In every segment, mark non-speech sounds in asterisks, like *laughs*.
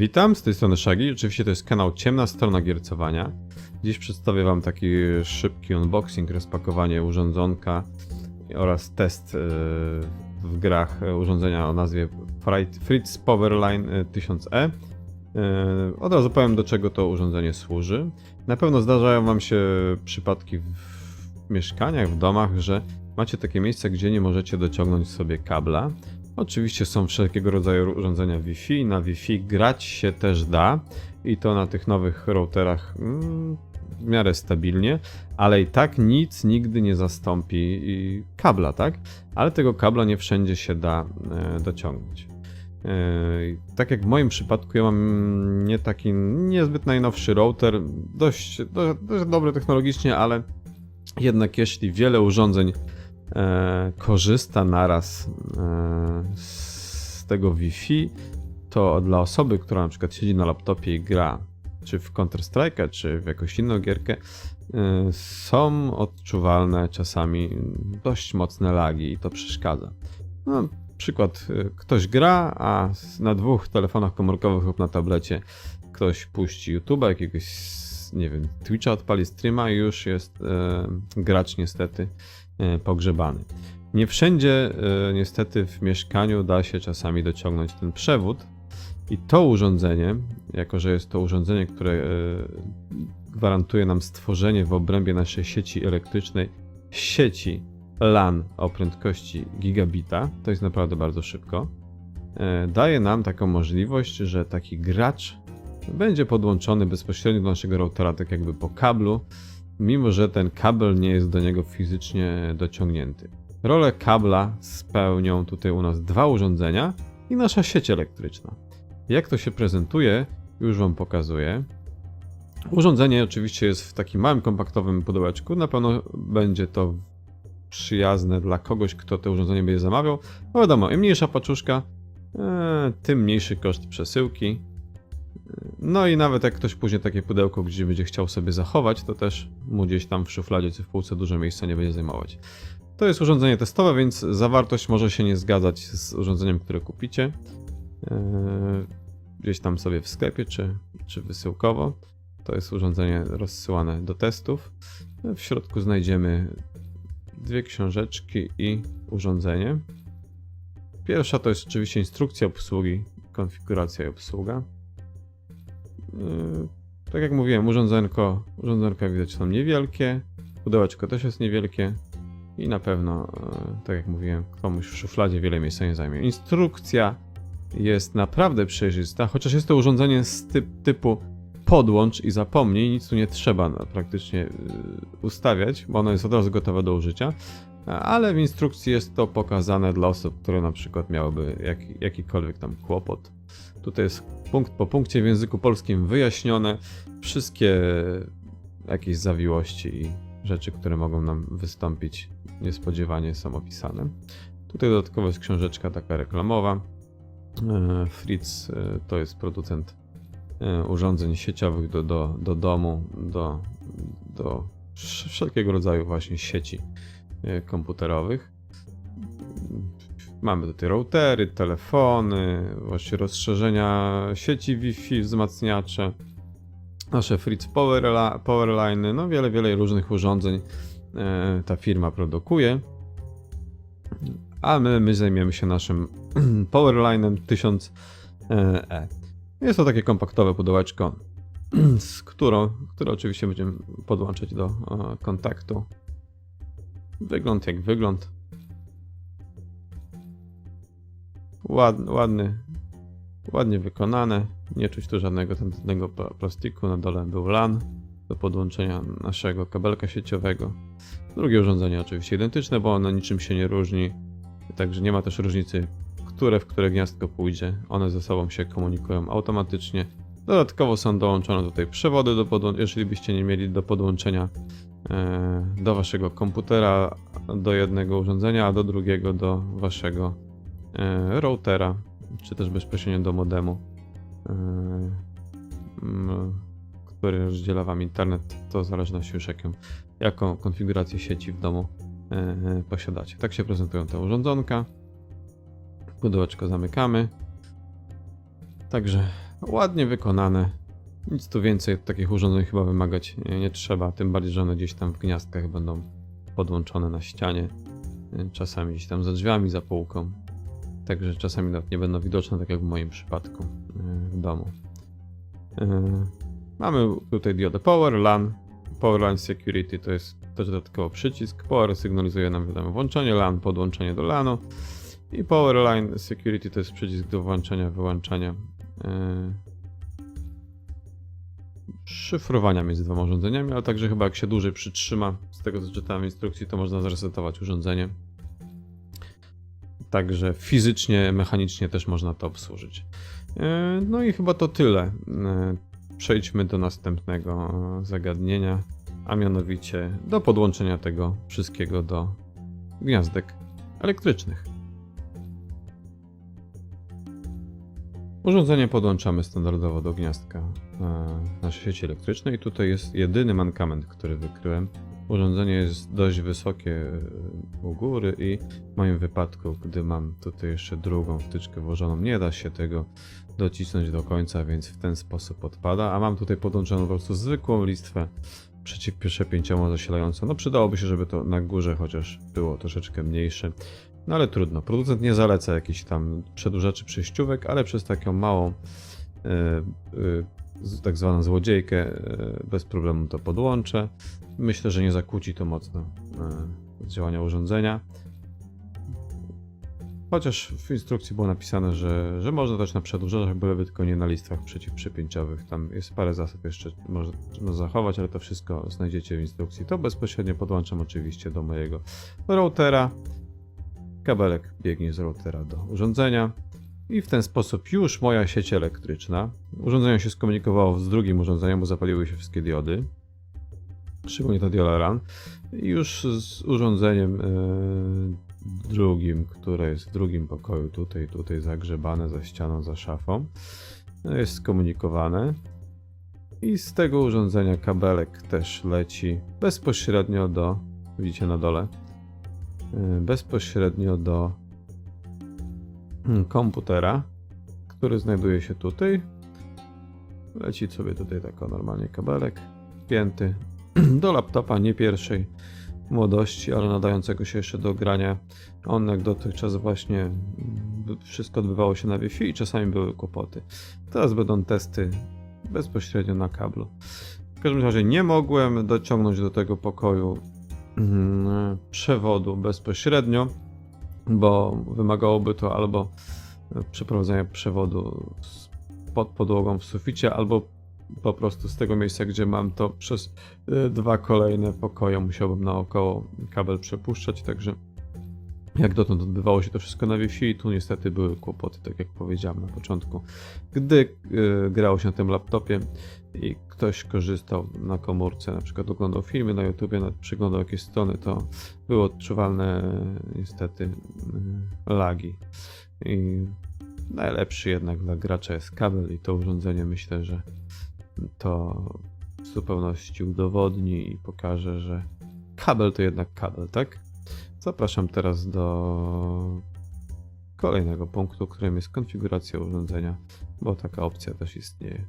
Witam, z tej strony Shagi. Oczywiście to jest kanał Ciemna Strona Giercowania. Dziś przedstawię Wam taki szybki unboxing, rozpakowanie urządzonka oraz test e, w grach e, urządzenia o nazwie Fritz Powerline e, 1000E. E, Od razu powiem do czego to urządzenie służy. Na pewno zdarzają Wam się przypadki w mieszkaniach, w domach, że macie takie miejsca, gdzie nie możecie dociągnąć sobie kabla. Oczywiście są wszelkiego rodzaju urządzenia Wi-Fi. Na Wi-Fi grać się też da i to na tych nowych routerach mm, w miarę stabilnie, ale i tak nic nigdy nie zastąpi kabla, tak? Ale tego kabla nie wszędzie się da e, dociągnąć. E, tak jak w moim przypadku, ja mam nie taki niezbyt najnowszy router, dość, do, dość dobry technologicznie, ale jednak jeśli wiele urządzeń e, korzysta naraz e, z tego Wi-Fi, to dla osoby, która na przykład siedzi na laptopie i gra, czy w Counter-Strike'a, czy w jakąś inną gierkę, e, są odczuwalne czasami dość mocne lagi i to przeszkadza. No, przykład, e, ktoś gra, a na dwóch telefonach komórkowych lub na tablecie ktoś puści YouTube'a, jakiegoś, nie wiem, Twitcha odpali streama i już jest e, gracz niestety pogrzebany. Nie wszędzie e, niestety w mieszkaniu da się czasami dociągnąć ten przewód i to urządzenie, jako że jest to urządzenie, które e, gwarantuje nam stworzenie w obrębie naszej sieci elektrycznej sieci LAN o prędkości gigabita, to jest naprawdę bardzo szybko, e, daje nam taką możliwość, że taki gracz będzie podłączony bezpośrednio do naszego routera, tak jakby po kablu, mimo że ten kabel nie jest do niego fizycznie dociągnięty. Rolę kabla spełnią tutaj u nas dwa urządzenia i nasza sieć elektryczna. Jak to się prezentuje, już Wam pokazuję. Urządzenie oczywiście jest w takim małym, kompaktowym pudełeczku. Na pewno będzie to przyjazne dla kogoś, kto to urządzenie będzie zamawiał. No wiadomo, im mniejsza paczuszka, e, tym mniejszy koszt przesyłki. No i nawet jak ktoś później takie pudełko gdzieś będzie chciał sobie zachować, to też mu gdzieś tam w szufladzie czy w półce dużo miejsca nie będzie zajmować. To jest urządzenie testowe, więc zawartość może się nie zgadzać z urządzeniem, które kupicie. Eee, Gdzieś tam sobie w sklepie czy, czy wysyłkowo. To jest urządzenie rozsyłane do testów. W środku znajdziemy dwie książeczki i urządzenie. Pierwsza to jest oczywiście instrukcja obsługi, konfiguracja i obsługa. Yy, Tak jak mówiłem, urządzenko, urządzenko jak widać są niewielkie, pudełeczko też jest niewielkie i na pewno, yy, tak jak mówiłem, komuś w szufladzie wiele miejsca nie zajmie. Instrukcja jest naprawdę przejrzysta, chociaż jest to urządzenie z typ, typu podłącz i zapomnij, nic tu nie trzeba no, praktycznie yy, ustawiać, bo ono jest od razu gotowe do użycia, ale w instrukcji jest to pokazane dla osób, które na przykład miałyby jak, jakikolwiek tam kłopot. Tutaj jest punkt po punkcie w języku polskim wyjaśnione wszystkie jakieś zawiłości i rzeczy, które mogą nam wystąpić niespodziewanie są opisane. Tutaj dodatkowo jest książeczka taka reklamowa. E, Fritz e, to jest producent e, urządzeń sieciowych do, do, do domu, do, do wsz- wszelkiego rodzaju właśnie sieci komputerowych. Mamy tutaj routery, telefony, właśnie rozszerzenia sieci Wi-Fi, wzmacniacze, nasze Fritz Powerla- Powerline, no wiele, wiele różnych urządzeń e, ta firma produkuje. A my, my zajmiemy się naszym *clears throat* Powerlinem 1000E. Jest to takie kompaktowe pudełeczko, *clears throat* z którą, które oczywiście będziemy podłączać do e, kontaktu. Wygląd jak wygląd. Ładny, ładny, ładnie wykonane. Nie czuć tu żadnego tętnego pla- plastiku. Na dole był LAN do podłączenia naszego kabelka sieciowego. Drugie urządzenie oczywiście identyczne, bo ono niczym się nie różni. Także nie ma też różnicy, które w które gniazdko pójdzie. One ze sobą się komunikują automatycznie. Dodatkowo są dołączone tutaj przewody, do jeżeli byście nie mieli do podłączenia e, do waszego komputera, do jednego urządzenia, a do drugiego do waszego routera, czy też bezpośrednio do modemu, e, który rozdziela wam internet. To w zależności już jaką, jaką konfigurację sieci w domu e, posiadacie. Tak się prezentują te urządzonka. Pudełeczko zamykamy. Także ładnie wykonane. Nic tu więcej od takich urządzeń chyba wymagać nie, trzeba. Tym bardziej, że one gdzieś tam w gniazdkach będą podłączone na ścianie. Czasami gdzieś tam za drzwiami, za półką. Także czasami nawet nie będą widoczne, tak jak w moim przypadku y, w domu. Y, Mamy tutaj diodę Power, LAN. Power LAN Security to jest też dodatkowo przycisk. Power sygnalizuje nam wiadomo włączenie, LAN podłączenie do LANu. I Power Line Security to jest przycisk do włączania, wyłączania. Yy, szyfrowania między dwoma urządzeniami, ale także chyba jak się dłużej przytrzyma, z tego co czytałem w instrukcji, to można zresetować urządzenie. Także fizycznie, mechanicznie też można to obsłużyć. Yy, No i chyba to tyle. Yy, Przejdźmy do następnego zagadnienia, a mianowicie do podłączenia tego wszystkiego do gniazdek elektrycznych. Urządzenie podłączamy standardowo do gniazdka e, naszej sieci elektrycznej. Tutaj jest jedyny mankament, który wykryłem. Urządzenie jest dość wysokie e, u góry i w moim wypadku, gdy mam tutaj jeszcze drugą wtyczkę włożoną, nie da się tego docisnąć do końca, więc w ten sposób odpada. A mam tutaj podłączoną po prostu zwykłą listwę przeciwprzepięciową zasilającą. No przydałoby się, żeby to na górze chociaż było troszeczkę mniejsze. No ale trudno. Producent nie zaleca jakichś tam przedłużaczy przejściówek, ale przez taką małą e, e, tak zwaną złodziejkę e, bez problemu to podłączę. Myślę, że nie zakłóci to mocno e, działania urządzenia. Chociaż w instrukcji było napisane, że, że można też na przedłużaczach, byleby tylko nie na listwach przeciwprzypięciowych. Tam jest parę zasad jeszcze można zachować, ale to wszystko znajdziecie w instrukcji. To bezpośrednio podłączam oczywiście do mojego routera. Kabelek biegnie z routera do urządzenia. I w ten sposób już moja sieć elektryczna. Urządzenie się skomunikowało z drugim urządzeniem, bo zapaliły się wszystkie diody. Szczególnie ta dioda RAN. I już z urządzeniem e, drugim, które jest w drugim pokoju, tutaj, tutaj zagrzebane za ścianą, za szafą, e, jest skomunikowane. I z tego urządzenia kabelek też leci bezpośrednio do, widzicie na dole, e, bezpośrednio do komputera, który znajduje się tutaj. Leci sobie tutaj tako normalnie kabelek wpięty *clears throat* do laptopa nie pierwszej młodości, ale nadającego się jeszcze do grania. On jak dotychczas właśnie mm, wszystko odbywało się na Wi-Fi i czasami były kłopoty. Teraz będą testy bezpośrednio na kablu. W każdym razie nie mogłem dociągnąć do tego pokoju mm, przewodu bezpośrednio, bo wymagałoby to albo przeprowadzenia przewodu pod podłogą w suficie, albo po prostu z tego miejsca, gdzie mam to przez y, dwa kolejne pokoje musiałbym naokoło kabel przepuszczać, także jak dotąd odbywało się to wszystko na Wi-Fi, tu niestety były kłopoty, tak jak powiedziałem na początku. Gdy y, grało się na tym laptopie i ktoś korzystał na komórce, na przykład oglądał filmy na YouTubie, przeglądał jakieś strony, to były odczuwalne niestety y, lagi. I najlepszy jednak dla gracza jest kabel i to urządzenie myślę, że to w zupełności udowodni i pokaże, że kabel to jednak kabel, tak? Zapraszam teraz do kolejnego punktu, którym jest konfiguracja urządzenia, bo taka opcja też istnieje.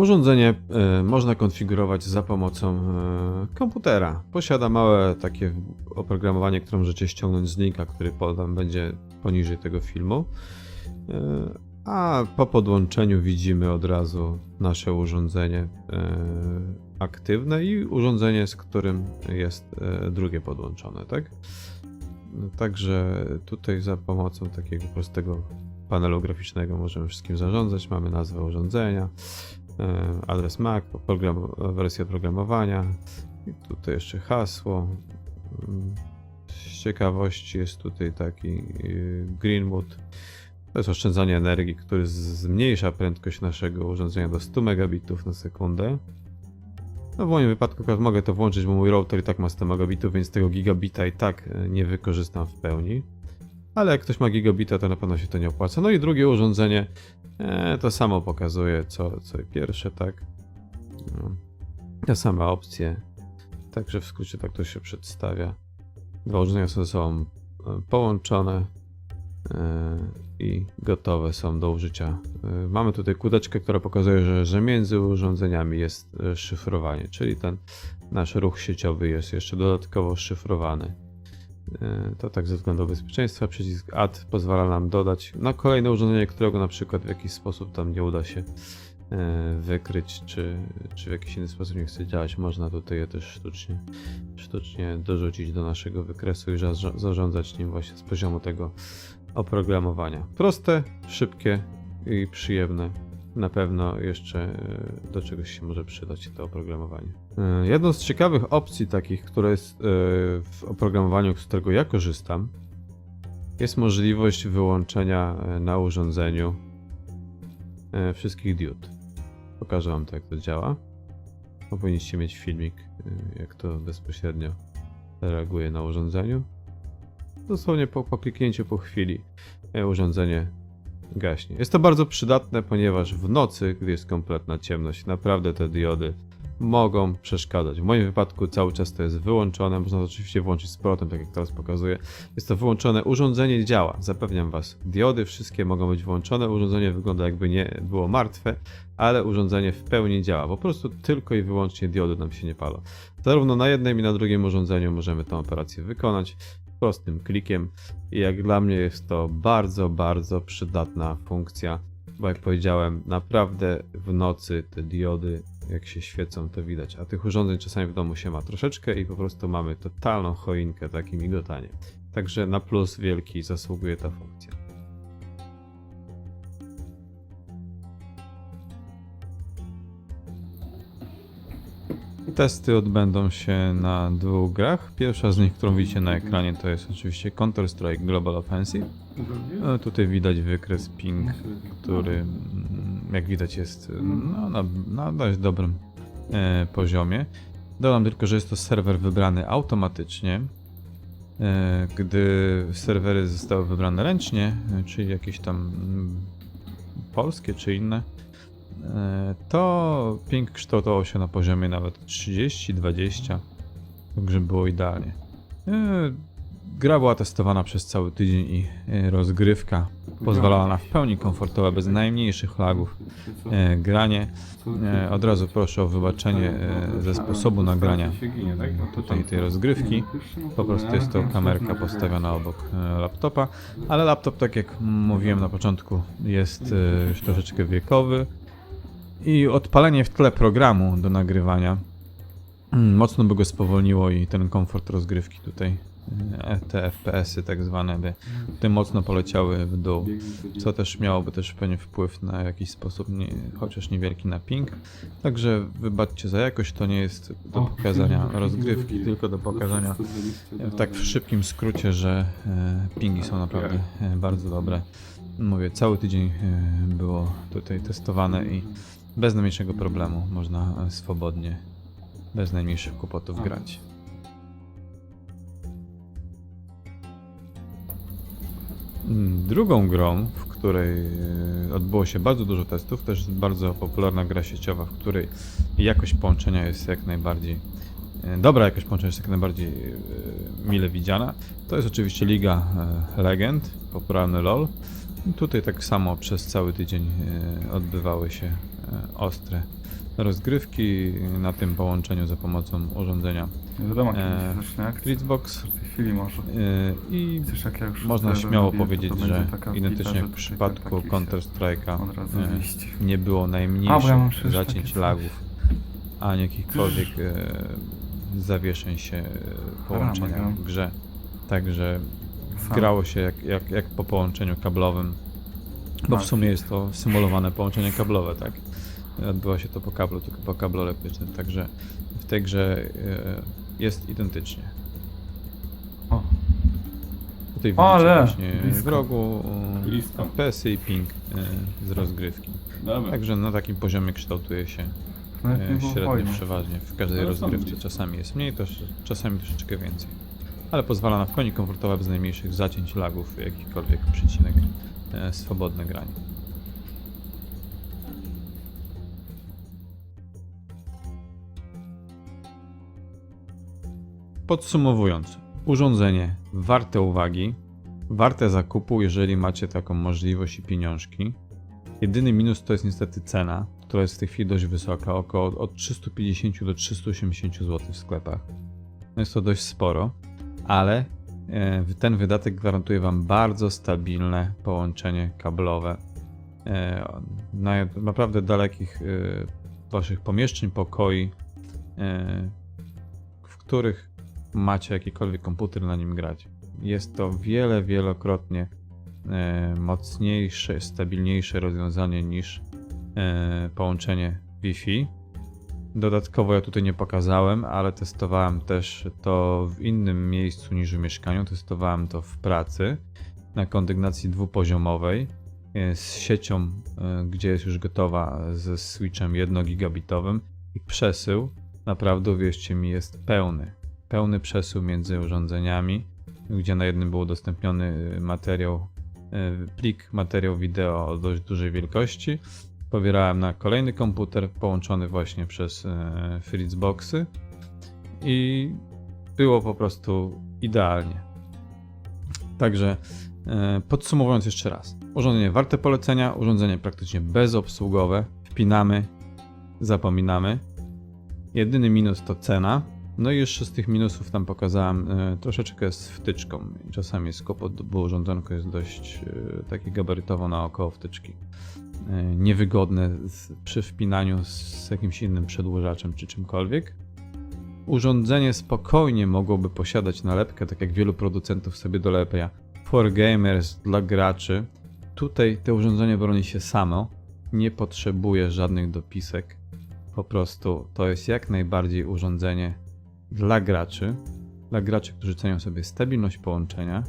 Urządzenie e, można konfigurować za pomocą e, komputera. Posiada małe takie oprogramowanie, które możecie ściągnąć z linka, który podam będzie poniżej tego filmu. A po podłączeniu widzimy od razu nasze urządzenie e, aktywne i urządzenie, z którym jest e, drugie podłączone, tak? Także tutaj za pomocą takiego prostego panelu graficznego możemy wszystkim zarządzać. Mamy nazwę urządzenia, e, adres MAC, program, wersję oprogramowania i tutaj jeszcze hasło. Mm, Z ciekawości jest tutaj taki Greenwood. To jest oszczędzanie energii, który z- zmniejsza prędkość naszego urządzenia do 100 megabitów na sekundę. No w moim wypadku mogę to włączyć, bo mój router i tak ma 100 megabitów, więc tego gigabita i tak e, nie wykorzystam w pełni. Ale jak ktoś ma gigabita, to na pewno się to nie opłaca. No i drugie urządzenie e, to samo pokazuje, co, co i pierwsze, tak. No. Te same opcje. Także w skrócie tak to się przedstawia. Dwa urządzenia są ze sobą e, połączone. I gotowe są do użycia. E, Mamy tutaj kółeczkę, która pokazuje, że, że między urządzeniami jest e, szyfrowanie, czyli ten nasz ruch sieciowy jest jeszcze dodatkowo szyfrowany. E, To tak ze względu bezpieczeństwa. Przycisk Add pozwala nam dodać na kolejne urządzenie, którego na przykład w jakiś sposób tam nie uda się wykryć, czy, czy w jakiś inny sposób nie chce działać. Można tutaj je też sztucznie, sztucznie dorzucić do naszego wykresu i za- zarządzać nim właśnie z poziomu tego oprogramowania. Proste, szybkie i przyjemne. Na pewno jeszcze e, do czegoś się może przydać to oprogramowanie. E, Jedną z ciekawych opcji takich, które jest e, w oprogramowaniu, z którego ja korzystam, jest możliwość wyłączenia na urządzeniu wszystkich diod. Pokażę wam to, jak to działa. Powinniście mieć filmik, jak to bezpośrednio reaguje na urządzeniu. Dosłownie po, po kliknięciu po chwili e, urządzenie gaśnie. Jest to bardzo przydatne, ponieważ w nocy, gdy jest kompletna ciemność, naprawdę te diody mogą przeszkadzać. W moim wypadku cały czas to jest wyłączone, można to oczywiście włączyć z powrotem, tak jak teraz pokazuję. Jest to wyłączone, urządzenie działa, zapewniam was. Diody wszystkie mogą być włączone, urządzenie wygląda jakby nie było martwe, ale urządzenie w pełni działa. Po prostu tylko i wyłącznie diody nam się nie palą. Zarówno na jednym i na drugim urządzeniu możemy tę operację wykonać prostym klikiem i jak dla mnie jest to bardzo, bardzo przydatna funkcja, bo jak powiedziałem, naprawdę w nocy te diody jak się świecą to widać, a tych urządzeń czasami w domu się ma troszeczkę i po prostu mamy totalną choinkę takim migotaniem. Także na plus wielki zasługuje ta funkcja. Testy odbędą się na dwóch grach. Pierwsza z nich, którą widzicie na ekranie, to jest oczywiście Counter-Strike Global Offensive. No, tutaj widać wykres ping, który mm, jak widać jest no, na, na dość dobrym e, poziomie. Dodam tylko, że jest to serwer wybrany automatycznie. E, gdy serwery zostały wybrane ręcznie, e, czyli jakieś tam mm, polskie czy inne, to ping kształtował się na poziomie nawet 30-20, także było idealnie. E, Gra była testowana przez cały tydzień i e, rozgrywka pozwalała na w pełni komfortowe, bez najmniejszych lagów e, granie. E, Od razu proszę o wybaczenie e, ze sposobu nagrania tutaj tej rozgrywki. Po prostu jest to kamerka postawiona obok e, laptopa, ale laptop, tak jak mówiłem na początku, jest e, już troszeczkę wiekowy i odpalenie w tle programu do nagrywania mm, mocno by go spowolniło i ten komfort rozgrywki tutaj, e, te FPS-y tak zwane by tutaj mocno poleciały w dół, co też miałoby też pewnie wpływ na jakiś sposób, nie, chociaż niewielki na ping. Także wybaczcie za jakość, to nie jest do pokazania rozgrywki, tylko do pokazania e, *laughs* tak w szybkim skrócie, że e, pingi są naprawdę e, bardzo dobre. Mówię, cały tydzień było tutaj testowane i bez najmniejszego problemu można e, swobodnie, bez najmniejszych kłopotów grać. Mm, Drugą grą, w której e, odbyło się bardzo dużo testów, też bardzo popularna gra sieciowa, w której jakość połączenia jest jak najbardziej e, dobra jakość połączenia jest jak najbardziej mile widziana. To jest oczywiście Liga Legend, popularny LoL. Tutaj tak samo przez cały tydzień odbywały się ostre rozgrywki na tym połączeniu za pomocą urządzenia Nie wiadomo, kiedy E, się zacznie akcja. Fritzbox W tej chwili może. e, i jak ja już można śmiało robię, powiedzieć, to że będzie taka identycznie jak w przypadku taki się Counter-Strike'a Od razu e, liść. nie było A, bo ja najmniejszych przecież zacięć takie coś. lagów, ani jakichkolwiek e, zawieszeń się e, połączenia gram. w grze. Także Sam. grało się jak, jak, jak po połączeniu kablowym, bo w Tak. sumie jest to symulowane połączenie kablowe, tak? Odbywa się to po kablu, tylko po kablu elektrycznym, także w tej grze e, jest identycznie. O, Tutaj widzicie Ale! właśnie Blisko. w rogu Blisko. I ping e, z rozgrywki. Dobra. Także na takim poziomie kształtuje się e, średnio przeważnie w każdej Ale są rozgrywce. Czasami jest mniej, też, czasami troszeczkę więcej. Ale pozwala na w pełni komfortowe, bez najmniejszych zacięć, lagów, jakichkolwiek przycinek, swobodne granie. Podsumowując, urządzenie warte uwagi, warte zakupu, jeżeli macie taką możliwość i pieniążki. Jedyny minus to jest niestety cena, która jest w tej chwili dość wysoka, około od 350 do 380 zł w sklepach. No jest to dość sporo, ale e, ten wydatek gwarantuje Wam bardzo stabilne połączenie kablowe e, na naprawdę dalekich e, Waszych pomieszczeń, pokoi, w których macie jakikolwiek komputer na nim grać. Jest to wiele, wielokrotnie e, mocniejsze, stabilniejsze rozwiązanie niż e, połączenie Wi-Fi. Dodatkowo ja tutaj nie pokazałem, ale testowałem też to w innym miejscu niż w mieszkaniu. Testowałem to w pracy na kondygnacji dwupoziomowej e, z siecią, gdzie jest już gotowa ze switchem 1 gigabitowym i przesył naprawdę, uwierzcie mi, jest pełny. Pełny przesył między urządzeniami, gdzie na jednym był udostępniony materiał, e, plik materiał wideo o dość dużej wielkości. Pobierałem na kolejny komputer połączony właśnie przez e, Fritzboxy i było po prostu idealnie. Także podsumowując jeszcze raz. Urządzenie warte polecenia, urządzenie praktycznie bezobsługowe. Wpinamy, zapominamy. Jedyny minus to cena. No i jeszcze z tych minusów tam pokazałem e, troszeczkę z wtyczką. Czasami jest kłopot, bo urządzonko jest dość e, takie gabarytowo naokoło wtyczki. E, niewygodne przy wpinaniu z jakimś innym przedłużaczem czy czymkolwiek. Urządzenie spokojnie mogłoby posiadać nalepkę, tak jak wielu producentów sobie dolepia. For gamers, dla graczy. Tutaj to urządzenie broni się samo. Nie potrzebuje żadnych dopisek. Po prostu to jest jak najbardziej urządzenie dla graczy. Dla graczy, którzy cenią sobie stabilność połączenia.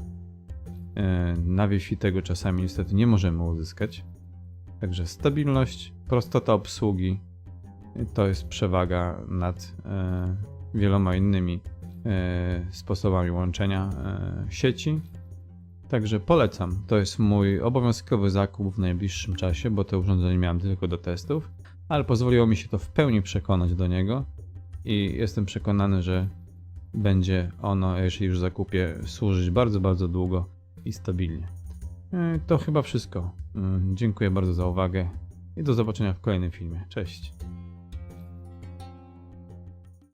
E, Na Wi-Fi tego czasami niestety nie możemy uzyskać. Także stabilność, prostota obsługi to jest przewaga nad e, wieloma innymi e, sposobami łączenia e, sieci. Także polecam. To jest mój obowiązkowy zakup w najbliższym czasie, bo to urządzenie miałem tylko do testów, ale pozwoliło mi się to w pełni przekonać do niego i jestem przekonany, że będzie ono, jeśli już zakupię, służyć bardzo, bardzo długo i stabilnie. E, To chyba wszystko. Mm, Dziękuję bardzo za uwagę i do zobaczenia w kolejnym filmie. Cześć.